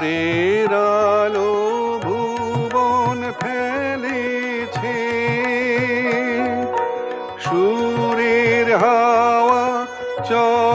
নূরের আলো ভুবন ফেলেছে। সুরের হাওয়া চল